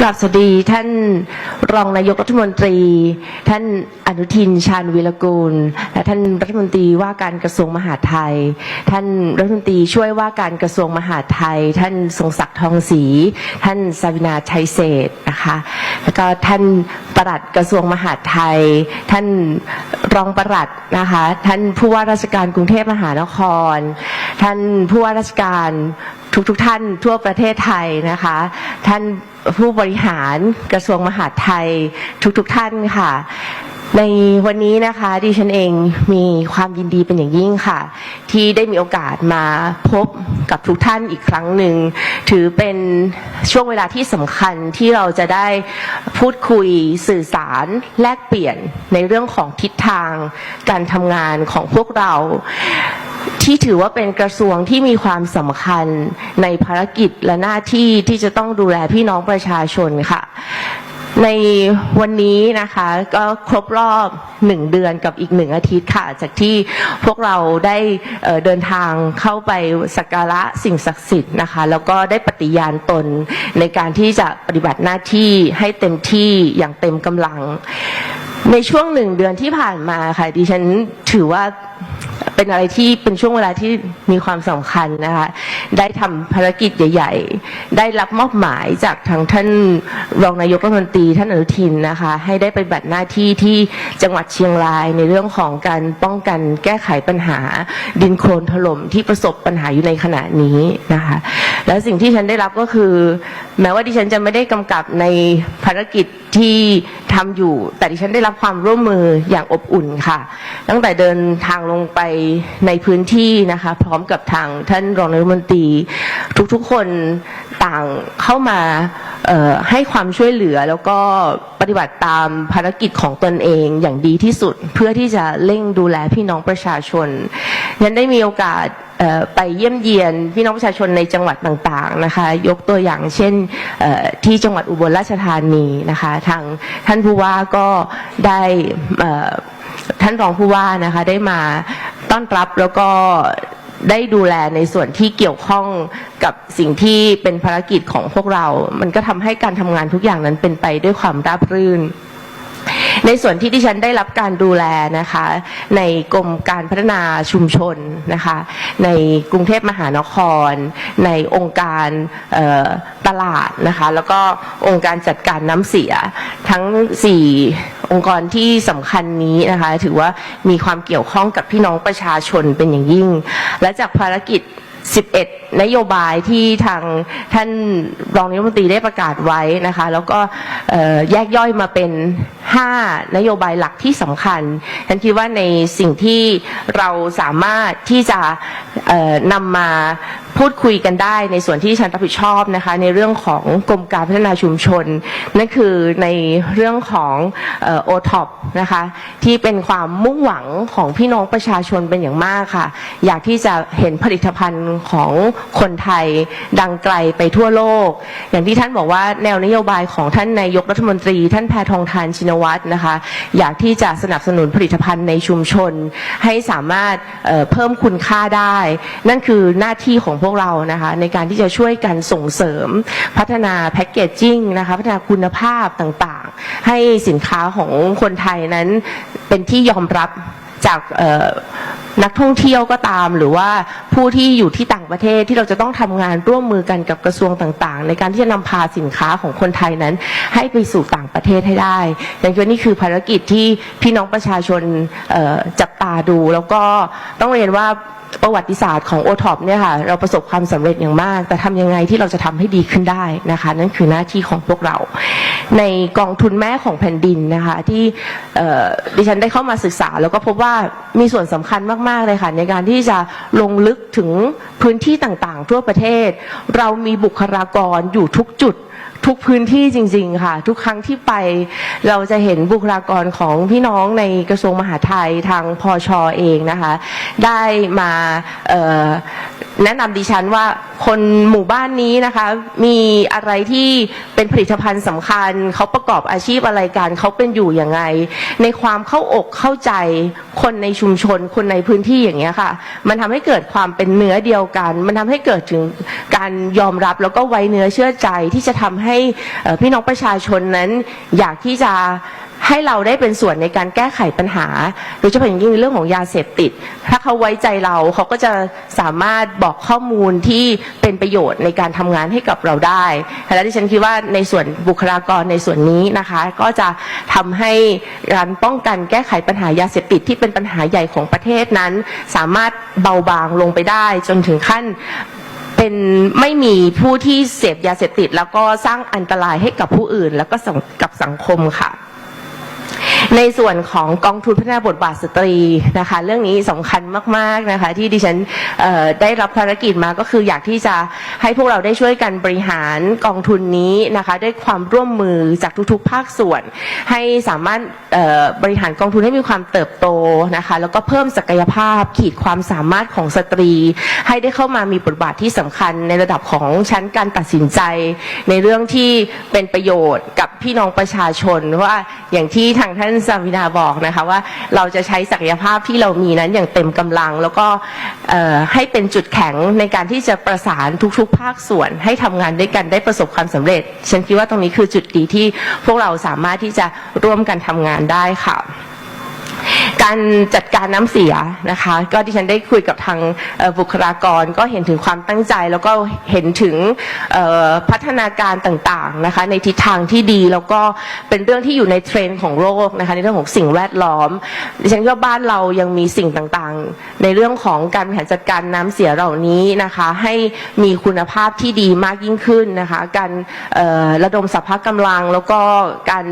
กราบสวัสดีท่านรองนายกรัฐมนตรี ท่านอนุทินชาญวิรกูล และท่านรัฐมนตรีว่าการกระทรวงมหาดไทย ท่านรัฐมนตรีช่วยว่าการกระทรวงมหาดไทย ท่านทรงศักดิ์ทองศรีท่านสาวินาชัยเศษนะคะแล้วก็ท่านปลัดกระทรวงมหาดไทย ท่านรองปลัดนะคะท่านผู้ว่าราชการกรุงเทพมหานคร ท่านผู้ว่าราชการ ทุกๆทท่านทั่วประเทศไทยนะคะ ท่านผู้บริหารกระทรวงมหาดไทยทุกๆทท่านค่ะ ในวันนี้นะคะดิฉันเองมีความยินดีเป็นอย่างยิ่งค่ะ ที่ได้มีโอกาสมาพบกับทุกท่านอีกครั้งหนึ่ง ถือเป็นช่วงเวลาที่สำคัญที่เราจะได้พูดคุยสื่อสารแลกเปลี่ยนในเรื่องของทิศทางการทำงานของพวกเรา ที่ถือว่าเป็นกระทรวงที่มีความสำคัญในภารกิจและหน้าที่ที่จะต้องดูแลพี่น้องประชาชนค่ะ ในวันนี้นะคะก็ครบรอบหนึ่งเดือนกับอีกหนึ่งอาทิตย์ค่ะ จากที่พวกเราได้เดินทางเข้าไปสักการะสิ่งศักดิ์สิทธิ์นะคะ แล้วก็ได้ปฏิญาณตนในการที่จะปฏิบัติหน้าที่ให้เต็มที่อย่างเต็มกำลัง ในช่วงหนึ่งเดือนที่ผ่านมาค่ะดิฉันถือว่า เป็นอะไรที่เป็นช่วงเวลาที่มีความสำคัญนะคะได้ทำภารกิจใหญ่ ๆ ได้รับมอบหมายจากทางท่านรองนายกรัฐมนตรีท่านอนุทินนะคะให้ได้ไปบัติหน้าที่ที่จังหวัดเชียงรายในเรื่องของการป้องกันแก้ไขปัญหา ดินโคลนถล่มที่ประสบปัญหาอยู่ในขณะนี้นะคะแล้วสิ่งที่ฉันได้รับก็คือ แม้ว่าดิฉันจะไม่ได้กำกับในภารกิจที่ทำอยู่ แต่ดิฉันได้รับความร่วมมืออย่างอบอุ่นค่ะ ตั้งแต่เดินทางลงไปในพื้นที่นะคะ พร้อมกับทางท่านรองนายกรัฐมนตรี ทุกๆคนต่างเข้ามาให้ความช่วยเหลือแล้วก็ปฏิบัติตามภารกิจของตนเองอย่างดีที่สุด เพื่อที่จะเร่งดูแลพี่น้องประชาชนฉันได้มีโอกาสไปเยี่ยมเยียนพี่น้องประชาชนในจังหวัดต่างๆนะคะ ยกตัวอย่างเช่นที่จังหวัดอุบลราชธานีนะคะทางท่านผู้ว่าก็ได้ท่านรองผู้ว่านะคะได้มา ต้อนรับแล้วก็ได้ดูแลในส่วนที่เกี่ยวข้องกับสิ่งที่เป็นภารกิจของพวกเรา มันก็ทำให้การทำงานทุกอย่างนั้นเป็นไปด้วยความราบรื่น ในส่วนที่ที่ฉันได้รับการดูแลนะคะ ในกรมการพัฒนาชุมชนนะคะ ในกรุงเทพมหานคร ในองค์การตลาดนะคะ แล้วก็องค์การจัดการน้ำเสียทั้ง4 องค์กรที่สำคัญนี้นะคะ ถือว่ามีความเกี่ยวข้องกับพี่น้องประชาชนเป็นอย่างยิ่ง และจากภารกิจ 11 นโยบายที่ทางท่านรองนายกรัฐมนตรีได้ประกาศไว้นะคะ แล้วก็แยกย่อยมาเป็น 5 นโยบายหลักที่สำคัญฉันคิดว่าในสิ่งที่เราสามารถที่จะนำมาพูดคุยกันได้ในส่วนที่ฉันรับผิดชอบนะคะ ในเรื่องของกรมการพัฒนาชุมชน นั่นคือในเรื่องของโอท็อปนะคะที่เป็นความมุ่งหวังของพี่น้องประชาชนเป็นอย่างมากค่ะ อยากที่จะเห็นผลิตภัณฑ์ของคนไทยดังไกลไปทั่วโลก อย่างที่ท่านบอกว่าแนวนโยบายของท่านนายกรัฐมนตรี ท่านแพทองทานชินวัตรนะคะ อยากที่จะสนับสนุนผลิตภัณฑ์ในชุมชน ให้สามารถเเพิ่มคุณค่าได้ นั่นคือหน้าที่ของพวกเรานะคะ ในการที่จะช่วยกันส่งเสริม พัฒนาแพ็กเกจจิ้งนะคะพัฒนาคุณภาพต่างๆ ให้สินค้าของคนไทยนั้นเป็นที่ยอมรับจากเนักท่องเที่ยวก็ตาม หรือว่าผู้ที่อยู่ที่ต่างประเทศที่เราจะต้องทำงานร่วมมือกันกับกระทรวงต่างๆ ในการที่จะนำพาสินค้าของคนไทยนั้น ให้ไปสู่ต่างประเทศให้ได้ดังนั้นนี่คือภารกิจที่พี่น้องประชาชนจับตาดู แล้วก็ต้องเรียนว่า ประวัติศาสตร์ของโอท็อปเนี่ยค่ะเราประสบความสำเร็จอย่างมาก แต่ทำยังไงที่เราจะทำให้ดีขึ้นได้นะคะ นั่นคือหน้าที่ของพวกเรา ในกองทุนแม่ของแผ่นดินนะคะที่ดิฉันได้เข้ามาศึกษา แล้วก็พบว่ามีส่วนสำคัญมากๆเลยค่ะในการที่จะลงลึกถึงพื้นที่ต่างๆ ทั่วประเทศ เรามีบุคลากรอยู่ทุกจุดทุกพื้นที่จริง ๆ ค่ะ ทุกครั้งที่ไปเราจะเห็นบุคลากรของพี่น้องในกระทรวงมหาดไทยทางพอชอเองนะคะ ได้มาแนะนำดิฉันว่าคนหมู่บ้านนี้นะคะ มีอะไรที่เป็นผลิตภัณฑ์สำคัญ เขาประกอบอาชีพอะไรกันเขาเป็นอยู่อย่างไง ในความเข้าอกเข้าใจคนในชุมชนคนในพื้นที่อย่างเงี้ยค่ะ มันทำให้เกิดความเป็นเนื้อเดียวกัน มันทำให้เกิดถึงการยอมรับแล้วก็ไว้เนื้อเชื่อใจที่จะทำให้พี่น้องประชาชนนั้นอยากที่จะ ให้เราได้เป็นส่วนในการแก้ไขปัญหา โดยเฉพาะอย่างยิ่งในเรื่องของยาเสพติด ถ้าเขาไว้ใจเราเขาก็จะสามารถบอกข้อมูลที่เป็นประโยชน์ในการทำงานให้กับเราได้และที่ฉันคิดว่าในส่วนบุคลากรในส่วนนี้นะคะ ก็จะทำให้การป้องกันแก้ไขปัญหายาเสพติดที่เป็นปัญหาใหญ่ของประเทศนั้น สามารถเบาบางลงไปได้ จนถึงขั้นเป็นไม่มีผู้ที่เสพยาเสพติด แล้วก็สร้างอันตรายให้กับผู้อื่น แล้วก็กับสังคมค่ะ ในส่วนของกองทุนพัฒนาบทบาทสตรีนะคะ เรื่องนี้สำคัญมากๆนะคะ ที่ดิฉันได้รับภารกิจมาก็คืออยากที่จะให้พวกเราได้ช่วยกันบริหารกองทุนนี้นะคะด้วยความร่วมมือจากทุกๆ ภาคส่วน ให้สามารถบริหารกองทุนให้มีความเติบโตนะคะ แล้วก็เพิ่มศักยภาพขีดความสามารถของสตรี ให้ได้เข้ามามีบทบาทที่สำคัญในระดับของชั้นการตัดสินใจ ในเรื่องที่เป็นประโยชน์กับพี่น้องประชาชนว่าอย่างที่ทางท่านสาวินาบอกนะคะว่าเราจะใช้ศักยภาพที่เรามีนั้นอย่างเต็มกำลัง แล้วก็ให้เป็นจุดแข็งในการที่จะประสานทุกๆ ภาคส่วน ให้ทำงานด้วยกันได้ประสบความสำเร็จ ฉันคิดว่าตรงนี้คือจุดดีที่พวกเราสามารถที่จะร่วมกันทำงานได้ค่ะ การจัดการน้ำเสียนะคะ ก็ดิฉันได้คุยกับทางบุคลากรก็เห็นถึงความตั้งใจ แล้วก็เห็นถึงพัฒนาการต่างๆนะคะ ในทิศทางที่ดีแล้วก็เป็นเรื่องที่อยู่ในเทรนด์ของโลกนะคะในเรื่องของสิ่งแวดล้อม ดิฉันคิดว่าบ้านเรายังมีสิ่งต่างๆ ในเรื่องของการบริหารจัดการน้ำเสียเหล่านี้นะคะ ให้มีคุณภาพที่ดีมากยิ่งขึ้นนะคะ การระดมสรรพกำลังแล้วก็การ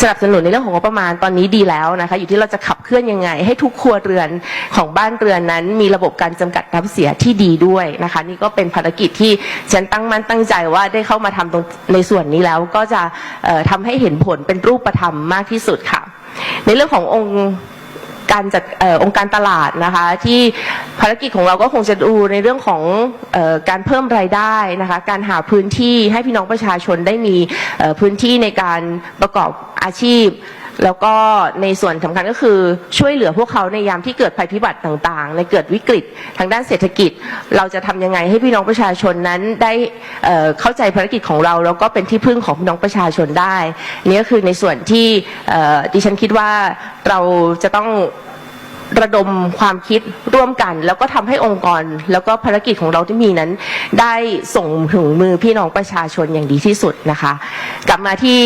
สนับสนุนในเรื่องของงบประมาณตอนนี้ดีแล้วนะคะ อยู่ที่เราจะขับเคลื่อนยังไง ให้ทุกครัวเรือนของบ้านเรือนนั้น มีระบบการจำกัดน้ำเสียที่ดีด้วยนะคะ นี่ก็เป็นภารกิจที่ฉันตั้งมั่นตั้งใจว่าได้เข้ามาทำตรงในส่วนนี้แล้วก็จะเอ่อทำให้เห็นผลเป็นรูปธรรมมากที่สุดค่ะ ในเรื่องขององค์ การจัดอองค์การตลาดนะคะที่ภารกิจของเราก็คงจะดูในเรื่องของออการเพิ่มรายได้นะคะการหาพื้นที่ให้พี่น้องประชาชนได้มีพื้นที่ในการประกอบอาชีพ แล้วก็ในส่วนสำคัญก็คือช่วยเหลือพวกเขาในยามที่เกิดภัยพิบัติต่างๆ ในเกิดวิกฤตทางด้านเศรษฐกิจ เราจะทำยังไงให้พี่น้องประชาชนนั้นได้เเข้าใจภารกิจของเราแล้วก็เป็นที่พึ่งของพี่น้องประชาชนได้นี่ก็คือในส่วนที่ดิฉันคิดว่าเราจะต้อง ระดมความคิดร่วมกัน แล้วก็ทำให้องค์กร แล้วก็ภารกิจของเราที่มีนั้น ได้ส่งถึงมือพี่น้องประชาชนอย่างดีที่สุดนะคะ กลับมาที่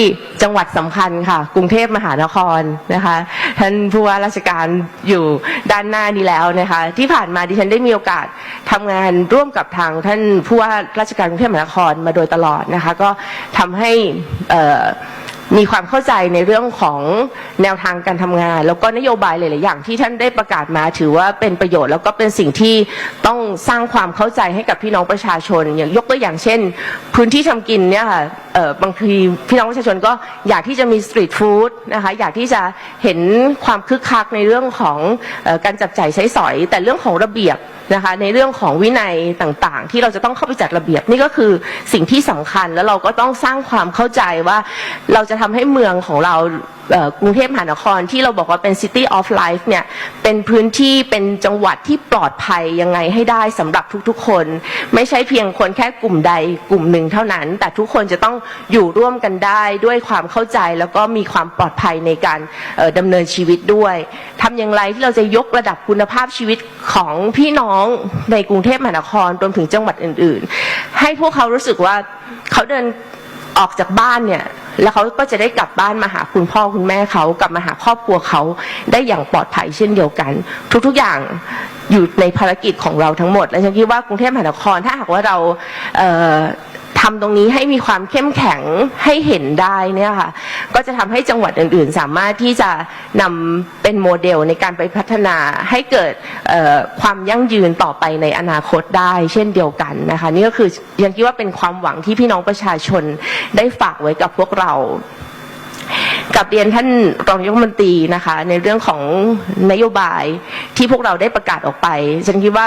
จังหวัดสำคัญค่ะ กรุงเทพมหานครนะคะ ท่านผู้ว่าราชการอยู่ด้านหน้านี้แล้วนะคะ ที่ผ่านมาดิฉันได้มีโอกาสทำงานร่วมกับทางท่านผู้ว่าราชการกรุงเทพมหานครมาโดยตลอดนะคะ ก็ทำให้เอ่อ มีความเข้าใจในเรื่องของแนวทางการทำงาน แล้วก็นโยบายหลาย ๆ อย่างที่ท่านได้ประกาศมาถือว่าเป็นประโยชน์ แล้วก็เป็นสิ่งที่ต้องสร้างความเข้าใจให้กับพี่น้องประชาชน อย่างยกตัวอย่างเช่น พื้นที่ทำกินเนี่ยค่ะบางทีพี่น้องประชาชนก็อยากที่จะมีสตรีทฟู้ดนะคะอยากที่จะเห็นความคึกคักในเรื่องของออการจับจ่ายใช้สอย แต่เรื่องของระเบียบนะคะในเรื่องของวินัยต่าง ๆ ที่เราจะต้องเข้าไปจัดระเบียบนี่ก็คือสิ่งที่สำคัญแล้วเราก็ต้องสร้างความเข้าใจว่าเราจะทำให้เมืองของเรากรุงเทพมหานครที่เราบอกว่าเป็น City of Life เนี่ยเป็นพื้นที่เป็นจังหวัดที่ปลอดภัยยังไงให้ได้สำหรับทุกๆคน ไม่ใช่เพียงคนแค่กลุ่มใดกลุ่มหนึ่งเท่านั้น แต่ทุกคนจะต้องอยู่ร่วมกันได้ด้วยความเข้าใจแล้วก็มีความปลอดภัยในการดำเนินชีวิตด้วยทำอย่างไรที่เราจะยกระดับคุณภาพชีวิตของพี่น้องในกรุงเทพมหานครรวมถึงจังหวัดอื่น ๆ ให้พวกเขารู้สึกว่าเขาเดินออกจากบ้านเนี่ย แล้วเขาก็จะได้กลับบ้านมาหาคุณพ่อคุณแม่เขากลับมาหาครอบครัวเขาได้อย่างปลอดภัยเช่นเดียวกัน ทุกๆอย่างอยู่ในภารกิจของเราทั้งหมด และฉันคิดว่ากรุงเทพมหานครถ้าหากว่าเรา ทำตรงนี้ให้มีความเข้มแข็งให้เห็นได้เนี่ยค่ะ ก็จะทำให้จังหวัดอื่น ๆ สามารถที่จะนำเป็นโมเดลในการไปพัฒนาให้เกิดความยั่งยืนต่อไปในอนาคตได้ เช่นเดียวกันนะคะนี่ก็คือยังคิดว่าเป็นความหวังที่พี่น้องประชาชนได้ฝากไว้กับพวกเรากับเรียนท่านรองนายกมนตรีนะคะ ในเรื่องของนโยบายที่พวกเราได้ประกาศออกไป ฉันคิดว่า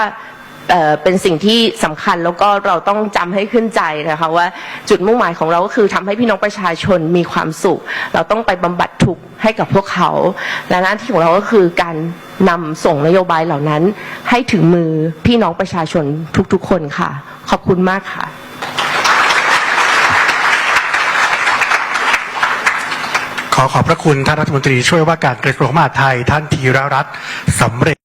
เป็นสิ่งที่สำคัญแล้วก็เราต้องจำให้ขึ้นใจนะคะว่าจุดมุ่งหมายของเราก็คือทำให้พี่น้องประชาชนมีความสุข เราต้องไปบำบัดทุกข์ให้กับพวกเขา และหน้าที่ของเราก็คือการนำส่งนโยบายเหล่านั้น ให้ถึงมือพี่น้องประชาชนทุกๆ คนค่ะ ขอบคุณมากค่ะขอขอบพระคุณท่านรัฐมนตรีช่วยว่าการกระทรวงมหาดไทยท่านธีรรัตน์สำเร็จ